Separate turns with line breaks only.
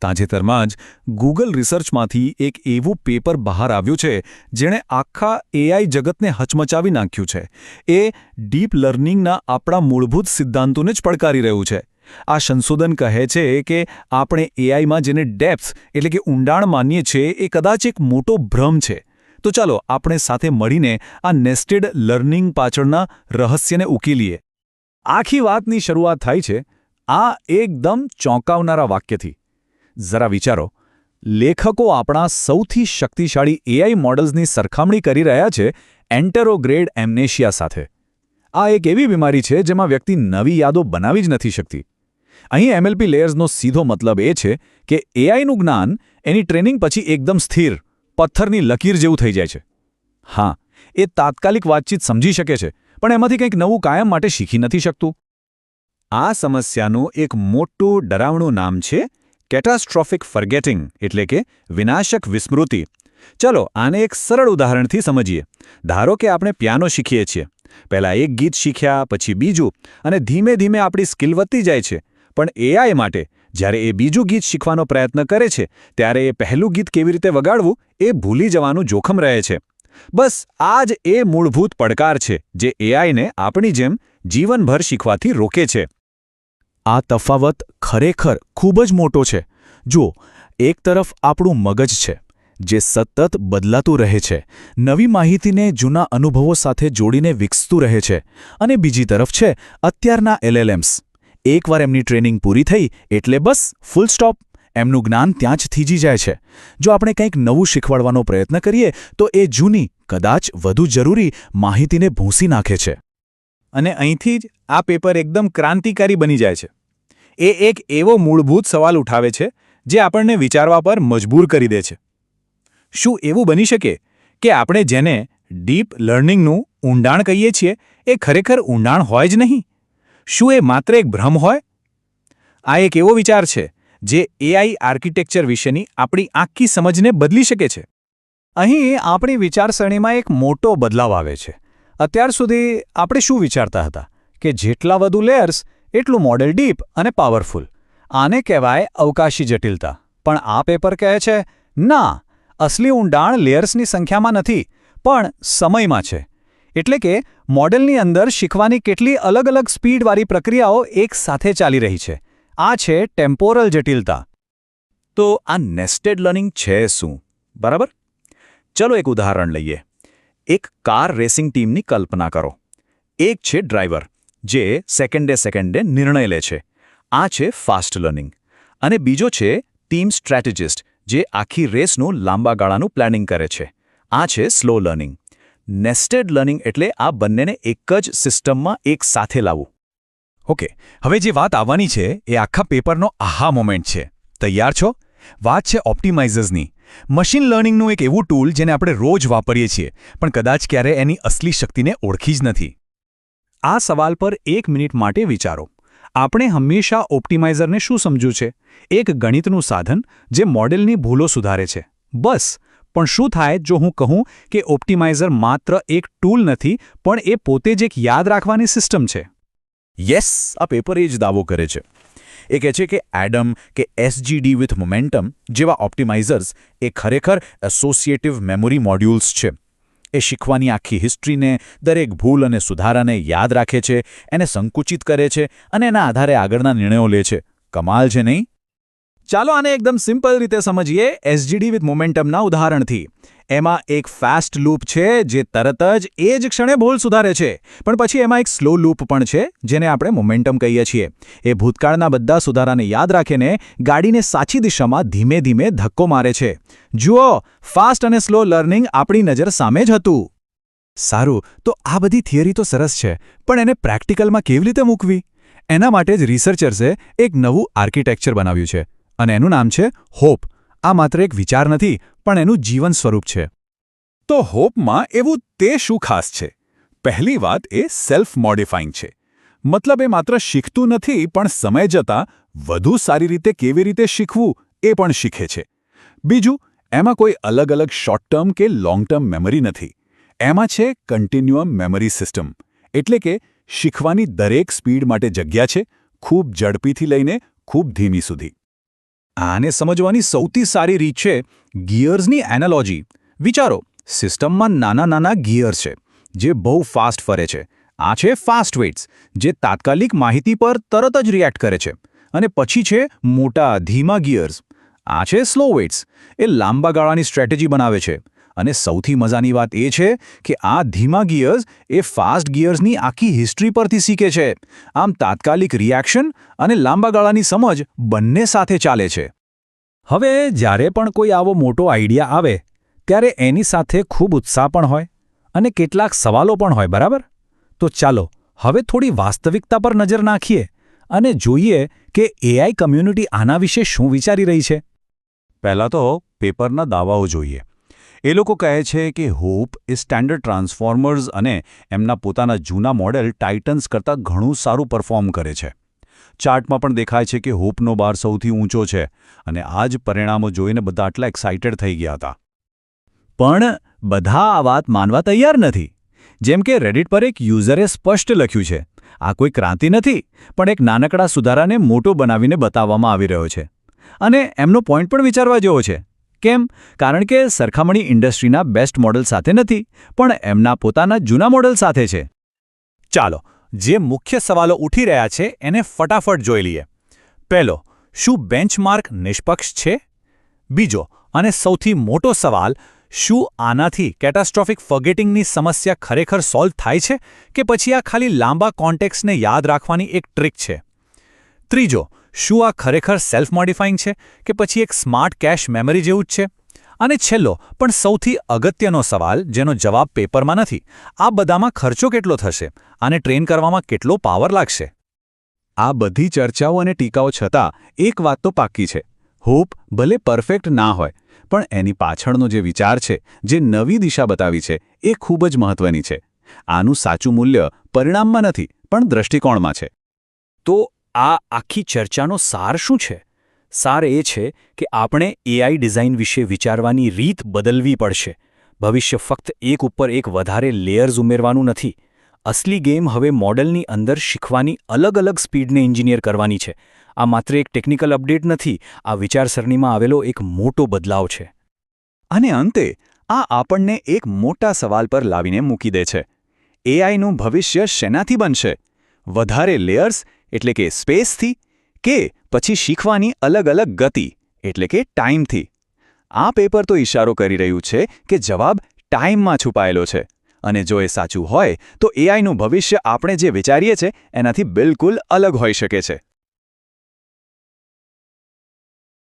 તાજેતરમાં જ ગૂગલ રિસર્ચમાંથી એક એવું પેપર બહાર આવ્યું છે, જેણે આખા એઆઈ જગતને હચમચાવી નાખ્યું છે. એ ડીપ લર્નિંગના આપણા મૂળભૂત સિદ્ધાંતોને જ પડકારી રહ્યું છે. આ સંશોધન કહે છે કે આપણે એઆઈમાં જેને ડેપ્થ એટલે કે ઊંડાણ માનીએ છીએ, એ કદાચ એક મોટો ભ્રમ છે. તો ચાલો આપણે સાથે મળીને આ નેસ્ટેડ લર્નિંગ પાછળના રહસ્યને ઉકેલીએ. આખી વાતની શરૂઆત થાય છે આ એકદમ ચોંકાવનારા વાક્યથી. જરા વિચારો. લેખકો આપણા સૌથી શક્તિશાળી એઆઈ મોડલ્સની સરખામણી કરી રહ્યા છે એન્ટેરોગ્રેડ એમ્નેશિયા સાથે. આ એક એવી બીમારી છે જેમાં વ્યક્તિ નવી યાદો બનાવી જ નથી શકતી. અહીં એમએલપી લેયર્સનો સીધો મતલબ એ છે કે એઆઈનું જ્ઞાન એની ટ્રેનિંગ પછી એકદમ સ્થિર, પથ્થરની લકીર જેવું થઈ જાય છે. હા, એ તાત્કાલિક વાતચીત સમજી શકે છે, પણ એમાંથી કંઈક નવું કાયમ માટે શીખી નથી શકતું. આ સમસ્યાનું એક મોટું ડરાવણું નામ છે કેટાસ્ટ્રોફિક ફર્ગેટિંગ એટલે કે વિનાશક વિસ્મૃતિ. ચલો આને એક સરળ ઉદાહરણથી સમજીએ. ધારો કે આપણે પિયાનો શીખીએ છીએ. પહેલાં એક ગીત શીખ્યા, પછી બીજું, અને ધીમે ધીમે આપણી સ્કિલ વધતી જાય છે. પણ એઆઈ માટે, જ્યારે એ બીજું ગીત શીખવાનો પ્રયત્ન કરે છે, ત્યારે એ પહેલું ગીત કેવી રીતે વગાડવું, એ ભૂલી જવાનું જોખમ રહે છે. બસ, આ જ એ મૂળભૂત પડકાર છે, જે એઆઈને આપણી જેમ જીવનભર શીખવાથી રોકે છે. આ તફાવત ખરેખર ખૂબ જ મોટો છે. જુઓ, એક તરફ આપણું મગજ છે, જે સતત બદલાતું રહે છે, નવી માહિતીને જૂના અનુભવો સાથે જોડીને વિકસતું રહે છે, અને બીજી તરફ છે, અત્યારના એલએલએમ્સ. એકવાર એમની ટ્રેનિંગ પૂરી થઈ, એટલે બસ, ફૂલ સ્ટોપ. એમનું જ્ઞાન ત્યાં જ થીજી જાય છે. જો આપણે કંઈક નવું શીખવાડવાનો પ્રયત્ન કરીએ, તો એ જૂની, કદાચ વધુ જરૂરી માહિતીને ભૂંસી નાખે છે. અને અહીંથી જ આ પેપર એકદમ ક્રાંતિકારી બની જાય છે. એ એક એવો મૂળભૂત સવાલ ઉઠાવે છે જે આપણને વિચારવા પર મજબૂર કરી દે છે. શું એવું બની શકે કે આપણે જેને ડીપ લર્નિંગનું ઊંડાણ કહીએ છીએ, એ ખરેખર ઊંડાણ હોય જ નહીં? શું એ માત્ર એક ભ્રમ હોય? આ એક એવો વિચાર છે જે એઆઈ આર્કિટેક્ચર વિશેની આપણી આખી સમજને બદલી શકે છે. અહીં આપણી વિચારસરણીમાં એક મોટો બદલાવ આવે છે. અત્યાર સુધી આપણે શું વિચારતા હતા? કે જેટલા વધુ લેયર્સ એટલું મોડેલ ડીપ અને પાવરફુલ. આને કહેવાય અવકાશી જટિલતા. પણ આ પેપર કહે છે, ના, અસલી ઊંડાણ લેયર્સની સંખ્યામાં નથી, પણ સમયમાં છે. એટલે કે, મોડેલની અંદર શીખવાની કેટલી અલગ અલગ સ્પીડવાળી પ્રક્રિયાઓ એક સાથે ચાલી રહી છે. આ છે ટેમ્પોરલ જટિલતા. તો આ નેસ્ટેડ લર્નિંગ છે શું? બરાબર? ચલો એક ઉદાહરણ લઈએ. એક કાર રેસિંગ ટીમની કલ્પના કરો. એક છે ડ્રાઈવર. જે સેકન્ડે સેકન્ડે નિર્ણય લે છે. આ છે ફાસ્ટ લર્નિંગ અને બીજો છે ટીમ સ્ટ્રેટેજિસ્ટ જે આખી રેસનું લાંબા ગાળાનું પ્લાનિંગ કરે છે. આ છે સ્લો લર્નિંગ નેસ્ટેડ લર્નિંગ એટલે આ બંનેને એક જ સિસ્ટમમાં એક સાથે લાવવું. ઓકે હવે જે વાત આવવાની છે, એ આખા પેપરનો આહા મોમેન્ટ છે. તૈયાર છો? વાત છે ઓપ્ટિમાઇઝર્સની મશીન લર્નિંગનું એક એવું ટૂલ જેને આપણે રોજ વાપરીએ છીએ, પણ કદાચ ક્યારે એની અસલી શક્તિને ઓળખી જ નથી. આ સવાલ પર એક મિનિટ માટે વિચારો. આપણે હંમેશા ઓપ્ટિમાઇઝરને શું સમજ્યું છે? એક ગણિતનું સાધન જે મોડેલની ભૂલો સુધારે છે. બસ. પણ શું થાય જો હું કહું કે ઓપ્ટિમાઇઝર માત્ર એક ટૂલ નથી, પણ એ પોતે જ એક યાદ રાખવાની સિસ્ટમ છે? યસ, આ પેપર એ જ દાવો કરે છે. એ કહે છે કે એડમ કે એસજીડી વિથ મોમેન્ટમ જેવા ઓપ્ટિમાઇઝર્સ એ ખરેખર એસોસિએટિવ મેમોરી મોડ્યુલ્સ છે. એ શીખવાની આખી હિસ્ટ્રીને દરેક ભૂલ અને સુધારાને યાદ રાખે છે, એને સંકુચિત કરે છે અને એના આધારે આગળના નિર્ણયો લે છે. કમાલ છે નહીં? ચાલો આને એકદમ સિમ્પલ રીતે સમજીએ એસજીડી વિથ મોમેન્ટમના ઉદાહરણથી. એમાં એક ફાસ્ટ લૂપ છે, જે તરત જ એ જ ક્ષણે ભૂલ સુધારે છે. પણ પછી એમાં એક સ્લો લૂપ પણ છે, જેને આપણે મોમેન્ટમ કહીએ છીએ. એ ભૂતકાળના બધા સુધારાને યાદ રાખીને ગાડીને સાચી દિશામાં ધીમે ધીમે ધક્કો મારે છે. જુઓ ફાસ્ટ અને સ્લો લર્નિંગ આપણી નજર સામે જ હતું. સારું, તો આ બધી થિયરી તો સરસ છે, પણ એને પ્રેક્ટિકલમાં કેવી રીતે મૂકવી? એના માટે જ રિસર્ચર્સે એક નવું આર્કિટેક્ચર બનાવ્યું છે. અને એનું નામ છે હોપ. આ માત્ર એક વિચાર નથી, પણ એનું જીવન સ્વરૂપ છે. તો હોપમાં એવું તે શું ખાસ છે? પહેલી વાત એ સેલ્ફ મોડિફાઈંગ છે. મતલબ એ માત્ર શીખતું નથી, પણ સમય જતાં વધુ સારી રીતે કેવી રીતે શીખવું એ પણ શીખે છે. બીજું, એમાં કોઈ અલગ અલગ શોર્ટ ટર્મ કે લોંગ ટર્મ મેમરી નથી. એમાં છે કન્ટિન્યુઅમ મેમરી સિસ્ટમ એટલે કે શીખવાની દરેક સ્પીડ માટે જગ્યા છે, ખૂબ ઝડપીથી લઈને ખૂબ ધીમી સુધી. આને સમજવાની સૌથી સારી રીત છે ગિયર્સની એનાલોજી. વિચારો, સિસ્ટમમાં નાના નાના ગિયર છે, જે બહુ ફાસ્ટ ફરે છે. આ છે ફાસ્ટ વેટ્સ જે તાત્કાલિક માહિતી પર તરત જ રિએક્ટ કરે છે. અને પછી છે મોટા, ધીમા ગિયર્સ. આ છે સ્લો વેટ્સ એ લાંબા ગાળાની સ્ટ્રેટેજી બનાવે છે. અને સૌથી મજાની વાત એ છે કે આ ધીમા ગિયર્સ એ ફાસ્ટ ગિયર્સની આખી હિસ્ટ્રી પરથી શીખે છે. આમ તાત્કાલિક રિએક્શન અને લાંબા ગાળાની સમજ બંને સાથે ચાલે છે. હવે જ્યારે પણ કોઈ આવો મોટો આઈડિયા આવે, ત્યારે એની સાથે ખૂબ ઉત્સાહ પણ હોય અને કેટલાક સવાલો પણ હોય, બરાબર? તો ચાલો, હવે થોડી વાસ્તવિકતા પર નજર નાખીએ અને જોઈએ કે એઆઈ કમ્યુનિટી આના વિશે શું વિચારી રહી છે. પહેલાં તો પેપરના દાવાઓ જોઈએ. એ લોકો કહે છે કે હોપ એ સ્ટેન્ડર્ડ ટ્રાન્સફોર્મર્સ અને એમના પોતાના જૂના મોડેલ ટાઇટન્સ કરતાં ઘણું સારું પરફોર્મ કરે છે. ચાર્ટમાં પણ દેખાય છે કે હોપનો બાર સૌથી ઊંચો છે અને આ જ પરિણામો જોઈને બધા આટલા એક્સાઇટેડ થઈ ગયા હતા. પણ બધા આ વાત માનવા તૈયાર નથી. જેમ કે રેડિટ પર એક યુઝરે સ્પષ્ટ લખ્યું છે, આ કોઈ ક્રાંતિ નથી, પણ એક નાનકડા સુધારાને મોટો બનાવીને બતાવવામાં આવી રહ્યો છે. અને એમનો પોઈન્ટ પણ વિચારવા જેવો છે. કેમ? કારણ કે સરખામણી ઇન્ડસ્ટ્રીના બેસ્ટ મોડલ સાથે નથી, પણ એમના પોતાના જૂના મોડલ સાથે છે. ચાલો, જે મુખ્ય સવાલો ઉઠી રહ્યા છે, એને ફટાફટ જોઈ લઈએ. પહેલો, શું બેન્ચમાર્ક નિષ્પક્ષ છે? બીજો, અને સૌથી મોટો સવાલ, શું આનાથી કેટાસ્ટ્રોફિક ફર્ગેટિંગની સમસ્યા ખરેખર સોલ્વ થાય છે, કે પછી આ ખાલી લાંબા કોન્ટેક્ટ્સને યાદ રાખવાની એક ટ્રીક છે? ત્રીજો શું આ ખરેખર સેલ્ફ મોડિફાઈંગ છે કે પછી એક સ્માર્ટ કેશ મેમરી જેવું જ છે? અને છેલ્લો, પણ સૌથી અગત્યનો સવાલ, જેનો જવાબ પેપરમાં નથી, આ બધામાં ખર્ચો કેટલો થશે? આને ટ્રેન કરવામાં કેટલો પાવર લાગશે? આ બધી ચર્ચાઓ અને ટીકાઓ છતાં, એક વાત તો પાક્કી છે. હોપ, ભલે પરફેક્ટ ના હોય, પણ એની પાછળનો જે વિચાર છે, જે નવી દિશા બતાવી છે, એ ખૂબ જ મહત્વની છે. આનું સાચું મૂલ્ય પરિણામમાં નથી, પણ દ્રષ્ટિકોણમાં છે. તો આ આખી ચર્ચાનો સાર શું છે? સાર એ છે કે આપણે એઆઈ ડિઝાઇન વિશે વિચારવાની રીત બદલવી પડશે. ભવિષ્ય ફક્ત એક ઉપર એક વધારે લેયર્સ ઉમેરવાનું નથી. અસલી ગેમ હવે મોડલની અંદર શીખવાની અલગ અલગ સ્પીડને એન્જિનિયર કરવાની છે. આ માત્ર એક ટેકનિકલ અપડેટ નથી, આ વિચારસરણીમાં આવેલો એક મોટો બદલાવ છે. અને અંતે, આ આપણને એક મોટા સવાલ પર લાવીને મૂકી દે છે. એઆઈનું ભવિષ્ય શેનાથી બનશે? વધારે લેયર્સ એટલે કે સ્પેસથી, કે પછી શીખવાની અલગ અલગ ગતિ, એટલે કે ટાઈમથી. આ પેપર તો ઇશારો કરી રહ્યું છે કે જવાબ ટાઈમમાં છુપાયેલો છે. અને જો એ સાચું હોય, તો એઆઈનું ભવિષ્ય આપણે જે વિચારીએ છીએ એનાથી બિલકુલ અલગ હોઈ શકે છે.